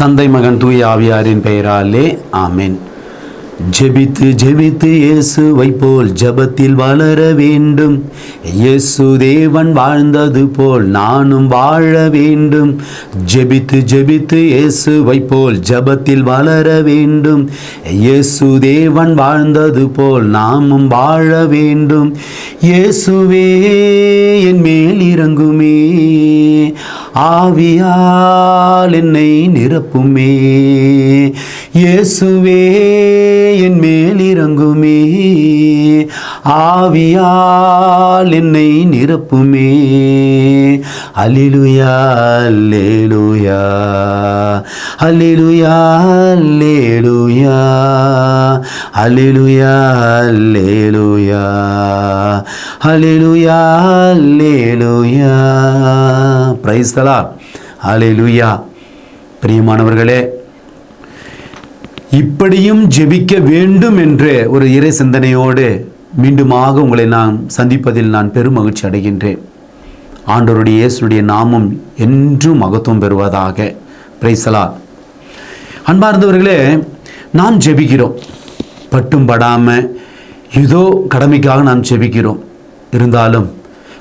தந்தை மகன் தூய ஆவியாரின் பெயராலே ஆமேன். ஜெபித்து ஜெபித்து இயேசுவை போல் ஜெபத்தில் வளர வேண்டும். இயேசு தேவன் வாழ்ந்தது போல் நானும் வாழ வேண்டும். ஜெபித்து ஜெபித்து இயேசுவை போல் ஜெபத்தில் வளர வேண்டும். இயேசு தேவன் வாழ்ந்தது போல் நாமும் வாழ வேண்டும். இயேசுவே என் மேல் இறங்குமே. ஆவியால் என்னை நிரப்புமே. இயேசுவே என் மேல் இறங்குமே. ஆவியால் என்னை நிரப்புமே. அலிலுயா லேலுயா அலிலுயா லேலுயா அலிலுயா லேலுயா அலிலுயா லேலுயா பிரைஸ்தலா அலிலுயா பிரியமானவர்களே இப்படியும் ஜெபிக்க வேண்டும் என்ற ஒரு இறை சிந்தனையோடு மீண்டுமாக உங்களை நான் சந்திப்பதில் நான் பெரும் மகிழ்ச்சி அடைகின்றேன். ஆண்டோருடைய இயேசுடைய நாமம் என்றும் மகத்துவம் பெறுவதாக. பிரைசலா அன்பார்ந்தவர்களே நாம் ஜெபிக்கிறோம். பட்டும் படாமல் ஏதோ கடமைக்காக நாம் ஜெபிக்கிறோம். இருந்தாலும்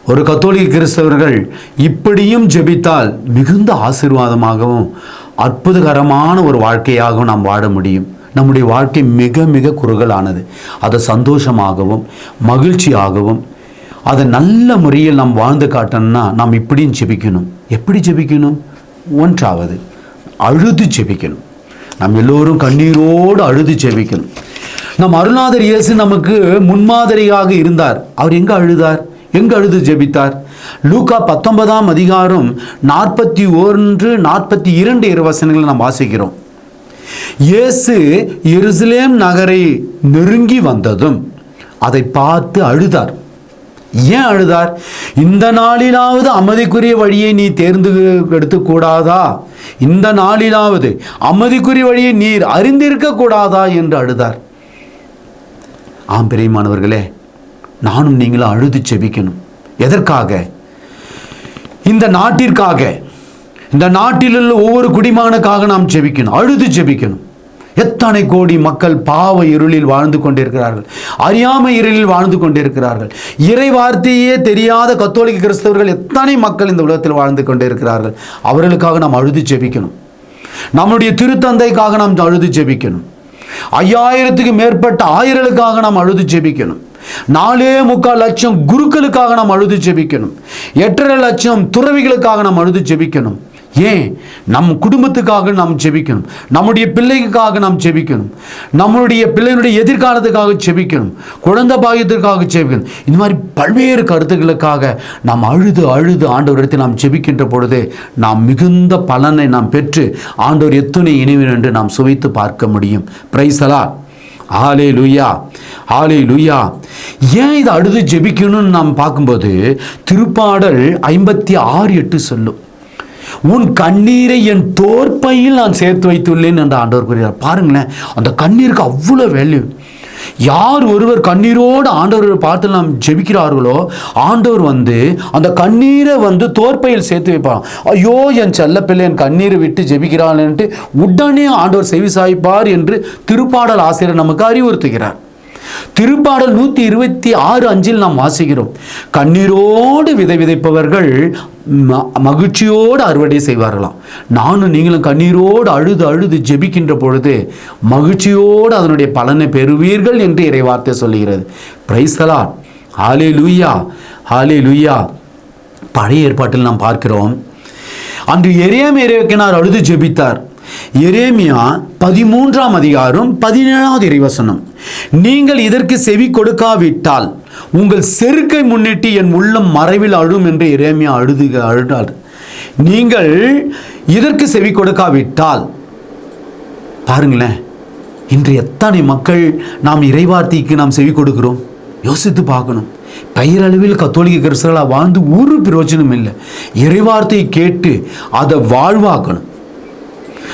ஒரு கத்தோலிக்க கிறிஸ்தவர்கள் இப்படியும் ஜெபித்தால் மிகுந்த ஆசீர்வாதமாகவும் அற்புதகரமான ஒரு வாழ்க்கையாகவும் நாம் வாழ முடியும். நம்முடைய வாழ்க்கை மிக மிக குறுகலானது. அதை சந்தோஷமாகவும் மகிழ்ச்சியாகவும் அதை நல்ல முறையில் நாம் வாழ்ந்து காட்டணும்னா நாம் இப்படியும் ஜெபிக்கணும். எப்படி ஜெபிக்கணும்? ஒன்றாவது அழுது ஜெபிக்கணும். நாம் எல்லோரும் கண்ணீரோடு அழுது ஜெபிக்கணும். நம் அருணாதர் இயேசு நமக்கு முன்மாதிரியாக இருந்தார். அவர் எங்கே அழுதார்? எங்கு அழுது ஜெபித்தார்? லூகா பத்தொன்பதாம் அதிகாரம் நாற்பத்தி ஒன்று நாற்பத்தி இரண்டு இருவசனங்களை நாம் வாசிக்கிறோம். இயேசு எருசலேம் நகரை நெருங்கி வந்ததும் அதை பார்த்து அழுதார். ஏன் அழுதார்? இந்த நாளிலாவது அமைதிக்குரிய வழியை நீ தேர்ந்து எடுத்துக்கூடாதா? இந்த நாளிலாவது அமைதிக்குரிய வழியை நீர் அறிந்திருக்க கூடாதா என்று அழுதார். ஆம் பிரியமானவர்களே நானும் நீங்களும் அழுது செபிக்கணும். எதற்காக? இந்த நாட்டிற்காக. இந்த நாட்டில் உள்ள ஒவ்வொரு குடிமகனுக்காக நாம் ஜெபிக்கணும் அழுது ஜெபிக்கணும் எத்தனை கோடி மக்கள் பாவ இருளில் வாழ்ந்து கொண்டிருக்கிறார்கள். அறியாமை இருளில் வாழ்ந்து கொண்டிருக்கிறார்கள். இறை வார்த்தையே தெரியாத கத்தோலிக்க கிறிஸ்தவர்கள் எத்தனை மக்கள் இந்த உலகத்தில் வாழ்ந்து கொண்டிருக்கிறார்கள். அவர்களுக்காக நாம் அழுது ஜெபிக்கணும் நம்முடைய திருத்தந்தைக்காக நாம் அழுது ஜெபிக்கணும் ஐயாயிரத்துக்கு மேற்பட்ட ஆயிரங்களுக்காக நாம் அழுது ஜெபிக்கணும் நாலே முக்கால் லட்சம் குருக்களுக்காக நாம் அழுது ஜெபிக்கணும். எட்டரை லட்சம் துறவிகளுக்காக நாம் அழுது ஜெபிக்கணும். ஏன்? நம் குடும்பத்துக்காக நாம் ஜெபிக்கணும். நம்முடைய பிள்ளைக்காக நாம் ஜெபிக்கணும். நம்மளுடைய பிள்ளைகளுடைய எதிர்காலத்துக்காக ஜெபிக்கணும். குழந்தை பாகியத்திற்காக ஜெபிக்கணும். இந்த மாதிரி பல்வேறு கருத்துக்களுக்காக நாம் அழுது அழுது ஆண்டவரிடத்தில் நாம் ஜெபிக்கின்ற பொழுது நாம் மிகுந்த பலனை நாம் பெற்று ஆண்டவர் எத்துணை இணைவன் என்று நாம் சுவைத்து பார்க்க முடியும். பிரைசலா ஆலே லுய்யா ஆலே லுய்யா ஏன் இதை அழுது ஜெபிக்கணும்னு நாம் பார்க்கும்போது திருப்பாடல் ஐம்பத்தி ஆறு எட்டு சொல்லும். உன் கண்ணீரை என் தோற்பையில் நான் சேர்த்து வைத்துள்ளேன் என்று ஆண்டவர் கூறுகிறார். பாருங்களேன் அந்த கண்ணீருக்கு அவ்வளோ வேல்யூ யார் ஒருவர் கண்ணீரோடு ஆண்டவரை பார்த்து நாம் ஜெபிக்கிறார்களோ ஆண்டவர் வந்து அந்த கண்ணீரை வந்து தோற்பையில் சேர்த்து வைப்பார் ஐயோ என் செல்லப்பிள்ளை என் கண்ணீரை விட்டு ஜெபிக்கிறான்ட்டு உடனே ஆண்டவர் செவி சாய்ப்பார் என்று திருப்பாடல் ஆசிரியர் நமக்கு அறிவுறுத்துகிறார். திருப்பாடல் நூற்றி இருபத்தி ஆறு அஞ்சில் நாம் வாசிக்கிறோம். கண்ணீரோடு விதை விதைப்பவர்கள் மகிழ்ச்சியோடு அறுவடை செய்வார்களாம். நானும் நீங்களும் கண்ணீரோடு அழுது அழுது ஜெபிக்கின்ற பொழுது மகிழ்ச்சியோடு அதனுடைய பலனை பெறுவீர்கள் என்று இறைவார்த்தை சொல்லுகிறது. பிரைசலா ஹாலே லூயா ஹாலே லூயா பழைய ஏற்பாட்டில் நாம் பார்க்கிறோம். அன்று எரேம் இறைவக்கினார் அழுது ஜெபித்தார். எரேமியா பதிமூன்றாம் அதிகாரம் பதினேழாவது இறைவசனம். நீங்கள் இதற்கு செவி கொடுக்காவிட்டால் உங்கள் செருக்கை முன்னிட்டு என் உள்ளம் மறைவில் அழும் என்று இறைமையா அழுது அழுதார் நீங்கள் இதற்கு செவி கொடுக்காவிட்டால் பாருங்களேன் இன்று எத்தனை மக்கள் நாம் இறைவார்த்தைக்கு நாம் செவி கொடுக்கிறோம்? யோசித்து பார்க்கணும். பெயரளவில் கத்தோலிக்க கிறிஸ்தவர்களாக வாழ்ந்து ஒரு பிரயோஜனம் இல்லை. இறைவார்த்தையை கேட்டு அதை வாழ்வாக்கணும்.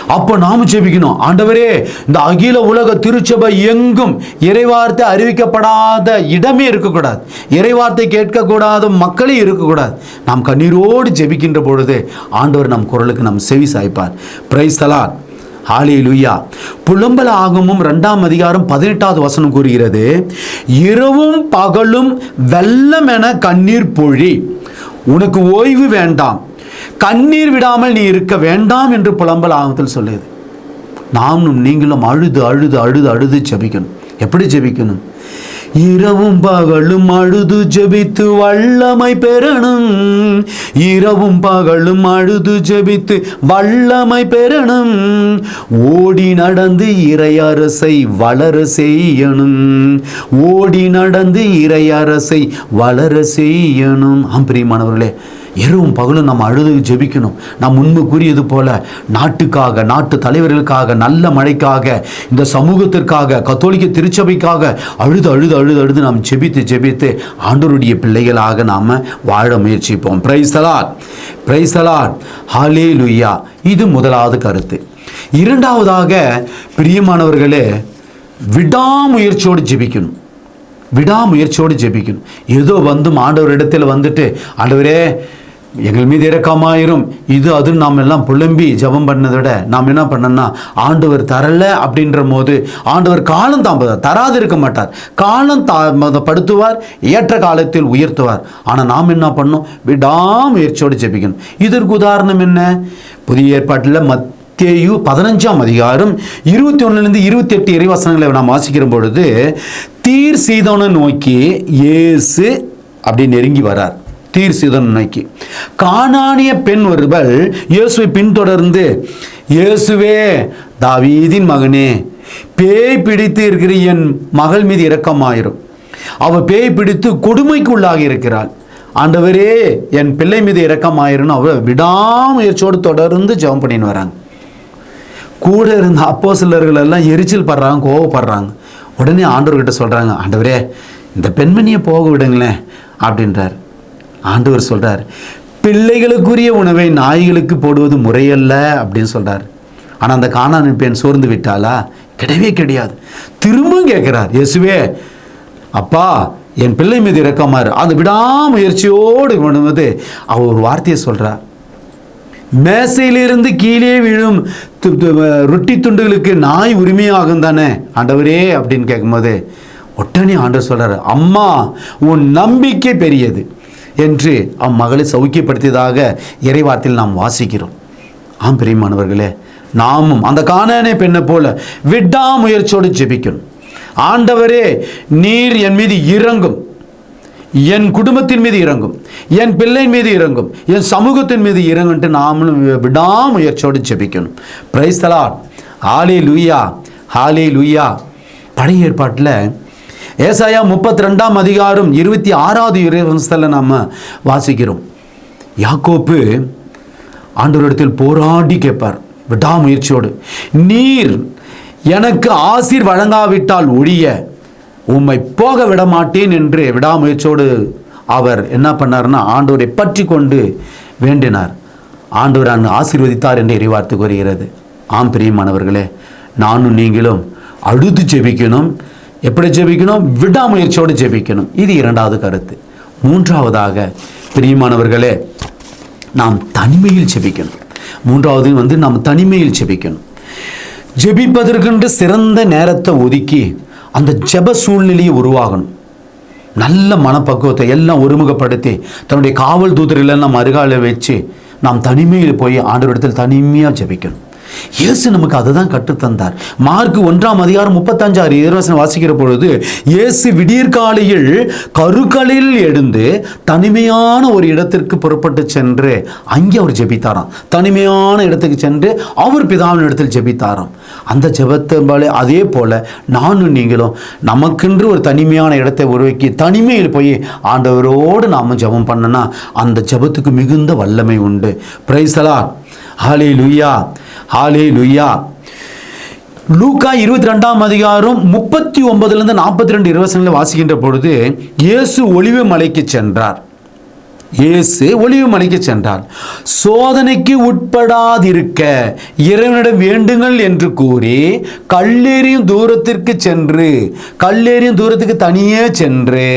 அப்போ நாம ஜெபிக்கணும். ஆண்டவரே இந்த அகில உலக திருச்சபை எங்கும் இறைவார்த்தை அறிவிக்கப்படாத இடமே இருக்கக்கூடாது. இறைவார்த்தை கேட்கக்கூடாத மக்களே இருக்கக்கூடாது. நாம் கண்ணீரோடு ஜெபிக்கின்ற பொழுது ஆண்டவர் நம் குரலுக்கு நம் செவி சாய்ப்பார். பிரைஸ் ஆலி லுய்யா புலம்பலம் ஆகமும் ரெண்டாம் அதிகாரம் பதினெட்டாவது வசனம் கூறுகிறது இரவும் பகலும் வெள்ளம் என கண்ணீர் பொழி. உனக்கு ஓய்வு வேண்டாம். கண்ணீர் விடாமல் நீ இருக்க வேண்டாம் என்று புலம்பல் ஆகத்தில் சொல்லுது நாமும் நீங்களும் அழுது அழுது அழுது அழுது ஜெபிக்கணும். எப்படி ஜெபிக்கணும்? இரவும் பகலும் அழுது ஜெபித்து வல்லமை பெறணும். இரவும் பகலும் அழுது ஜெபித்து வல்லமை பெறணும். ஓடி நடந்து இறையரசை வளர செய்யணும். ஓடி நடந்து இறையரசை வளர செய்யணும். ஆம் பிரியமானவர்களே இரவும் பகலும் நம்ம அழுது ஜெபிக்கணும். நாம் முன்பு கூறியது போல நாட்டுக்காக நாட்டு தலைவர்களுக்காக நல்ல மழைக்காக இந்த சமூகத்திற்காக கத்தோலிக்க திருச்சபைக்காக அழுது அழுது அழுது அழுது நாம் ஜெபித்து ஜெபித்து ஆண்டோருடைய பிள்ளைகளாக நாம் வாழ முயற்சிப்போம். பிரைஸ்தலாட் பிரைஸ்தலாட் ஹாலே லுய்யா இது முதலாவது கருத்து. இரண்டாவதாக பிரியமானவர்களே விடாமுயற்சியோடு ஜெபிக்கணும். விடாமுயற்சியோடு ஜெபிக்கணும். ஏதோ வந்து ஆண்டவரிடத்தில் வந்துட்டு ஆண்டவரே எங்கள் மீது இரக்கமாயிரும். இது அது நாம் எல்லாம் புலம்பி ஜெபம் பண்ணதை விட நாம் என்ன பண்ணோம்னா ஆண்டவர் தரல அப்படின்ற போது ஆண்டவர் காலம் தாமத தராது இருக்க மாட்டார். காலம் தாமதப்படுத்துவார் ஏற்ற காலத்தில் உயர்த்துவார். ஆனால் நாம் என்ன பண்ணோம் விடாமுயற்சியோடு ஜெபிக்கணும். இதற்கு உதாரணம் என்ன? புதிய ஏற்பாட்டில் மத் மத்தேயு பதினஞ்சாம் அதிகாரம் இருபத்தி ஒன்றுலேருந்து இருபத்தி எட்டு இறைவசனங்களை நாம் வாசிக்கிற பொழுது தீர் சீதோனை நோக்கி ஏசு அப்படி நெருங்கி வரார். தீர்சிதன் நோக்கி. காணானிய பெண் ஒருவள் இயேசுவை பின்தொடர்ந்து இயேசுவே தாவீதின் மகனே பேய் பிடித்து இருக்கிற என் மகள் மீது இரக்கமாயிரும். அவ பேய் பிடித்து கொடுமைக்கு உள்ளாகி இருக்கிறாள். ஆண்டவரே என் பிள்ளை மீது இரக்கமாயிருன்னு அவ விடாமுயற்சியோடு தொடர்ந்து ஜெபம் பண்ணின்னு வராங்க. கூட இருந்த அப்போ சிலர்கள் எல்லாம் எரிச்சல் படுறாங்க கோவப்படுறாங்க. உடனே ஆண்டவர்கிட்ட சொல்கிறாங்க ஆண்டவரே இந்த பெண்மணியை போக விடுங்களேன் அப்படின்றார். ஆண்டவர் சொல்கிறார் பிள்ளைகளுக்குரிய உணவை நாய்களுக்கு போடுவது முறையல்ல அப்படின்னு சொல்கிறார் ஆனால் அந்த காணானி பெண் சோர்ந்து விட்டாளா? கிடையவே கிடையாது. திரும்பவும் கேட்குறார் இயேசுவே அப்பா என் பிள்ளை மீது இறக்கமாறு அந்த விடாமுயற்சியோடு பண்ணும்போது அவர் ஒரு வார்த்தையை சொல்கிறார் மேசையிலிருந்து கீழே விழும் து- ரொட்டி துண்டுகளுக்கு நாய் உரிமையாகும் தானே? ஆண்டவரே அப்படின்னு கேட்கும்போது உடனே ஆண்டவர் சொல்கிறார் அம்மா உன் நம்பிக்கை பெரியது. என்று அம்மகளை சௌக்கியப்படுத்தியதாக இறைவாத்தில் நாம் வாசிக்கிறோம். ஆம் பிரியமானவர்களே நாமும் அந்த காணானே பெண்ணை போல விடாமுயற்சியோடு ஜெபிக்கணும். ஆண்டவரே நீர் என் மீது இறங்கும். என் குடும்பத்தின் மீது இறங்கும். என் பிள்ளை மீது இறங்கும். என் சமூகத்தின் மீது இறங்குன்ட்டு நாமளும் விடாமுயற்சியோடு ஜெபிக்கணும். பிரைஸ்தலா ஹாலே லூயா ஹாலே லூயா பழைய ஏற்பாட்டில் ஏசாயா முப்பத்தி ரெண்டாம் அதிகாரம் இருபத்தி ஆறாவது இறைவசத்தில் நாம் வாசிக்கிறோம். யாக்கோப்பு ஆண்டோரிடத்தில் போராடி கேட்பார். விடாமுயற்சியோடு நீர் எனக்கு ஆசிர் வழங்காவிட்டால் ஒழிய உம்மை போக விட மாட்டேன் என்று விடாமுயற்சியோடு அவர் என்ன பண்ணார்னா ஆண்டோரை பற்றி கொண்டு வேண்டினார். ஆண்டவர் அங்கு ஆசீர்வதித்தார் என்று இறைவார்த்து கூறுகிறது. ஆம் பிரியமானவர்களே நானும் நீங்களும் அழுது ஜெபிக்கணும். எப்படி ஜெபிக்கணும்? விடாமுயற்சியோடு ஜெபிக்கணும். இது இரண்டாவது கருத்து. மூன்றாவதாக பிரியமானவர்களே நாம் தனிமையில் ஜெபிக்கணும். மூன்றாவது வந்து நாம் தனிமையில் ஜெபிக்கணும். ஜெபிப்பதற்கென்று சிறந்த நேரத்தை ஒதுக்கி அந்த ஜெப சூழ்நிலையை உருவாகணும். நல்ல மனப்பக்குவத்தை எல்லாம் ஒருமுகப்படுத்தி தன்னுடைய காவல் தூதர்கள் நம்ம அருகாலை வச்சு நாம் தனிமையில் போய் ஆண்டவரிடத்தில் தனிமையாக ஜெபிக்கணும். இயேசு நமக்கு அதை தான் கற்றுத்தந்தார். மார்க் ஒன்றாம் அதிகாரம் முப்பத்தஞ்சாறு இறைவசனம் வாசிக்கிற பொழுது இயேசு விடியற்காலையில் கருக்களில் எழுந்து தனிமையான ஒரு இடத்திற்கு புறப்பட்டு சென்று அங்கே அவர் ஜெபித்தாராம். தனிமையான இடத்துக்கு சென்று அவர் பிதாவின் இடத்தில் ஜெபித்தாராம். அந்த ஜெபத்தின் அதே போல நானும் நீங்களும் நமக்கென்று ஒரு தனிமையான இடத்தை உருவாக்கி தனிமையில் போய் ஆண்டவரோடு நாம ஜெபம் பண்ணனா அந்த ஜெபத்துக்கு மிகுந்த வல்லமை உண்டு. பிரைசலா ஹாலே லுய்யா ஹாலே லுய்யா லூக்கா இருபத்தி ரெண்டாம் அதிகாரம் முப்பத்தி ஒன்பதுலேருந்து நாற்பத்தி ரெண்டு இருவசனில் வாசிக்கின்ற பொழுது இயேசு ஒளிவு மலைக்கு சென்றார். இயேசு ஒளிவு மலைக்கு சென்றார். சோதனைக்கு உட்படாதிருக்க இறைவனிடம் வேண்டுங்கள் என்று கூறி கல்லெறியும் தூரத்திற்கு சென்று கல்லெறியும் தூரத்துக்கு தனியே சென்று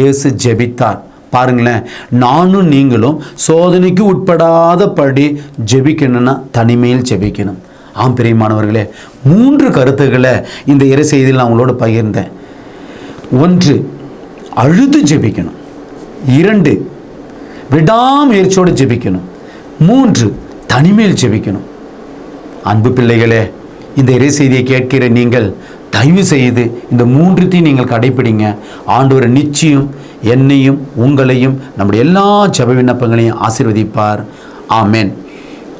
இயேசு ஜெபித்தார். பாருங்களேன் நானும் நீங்களும் சோதனைக்கு உட்படாதபடி ஜெபிக்கணும்னா தனிமையில் ஜெபிக்கணும். ஆம் பிரியமானவர்களே மூன்று கருத்துக்களை இந்த இறை செய்தியில் நான் உங்களோட பகிர்ந்தேன். ஒன்று அழுது ஜெபிக்கணும். இரண்டு விடாமுயற்சியோடு ஜெபிக்கணும். மூன்று தனிமையில் ஜெபிக்கணும். அன்பு பிள்ளைகளே இந்த இறை செய்தியை கேட்கிற நீங்கள் தயவு செய்து இந்த மூன்றுத்தையும் நீங்கள் கடைப்பிடிங்க. ஆண்டவர் நிச்சயம் என்னையும் உங்களையும் நம்முடைய எல்லா ஜப விண்ணப்பங்களையும் ஆசீர்வதிப்பார். ஆமேன்.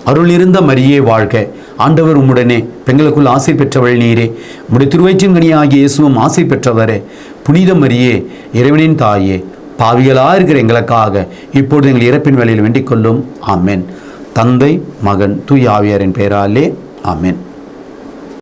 அருள் இருந்த மரியே வாழ்க. ஆண்டவர் உம்முடனே பெண்களுக்குள் ஆசை பெற்றவள் நீரே. உம்முடைய திருவயிற்றின் ஆகிய இயேசுவும் ஆசை பெற்றவரே. புனித மரியே இறைவனின் தாயே பாவிகளாக இருக்கிற எங்களுக்காக இப்பொழுது எங்கள் இறப்பின் வேலையில் வேண்டிக் கொள்ளும். ஆமேன். தந்தை மகன் தூய் ஆவியாரின் பெயராலே. ஆமேன்.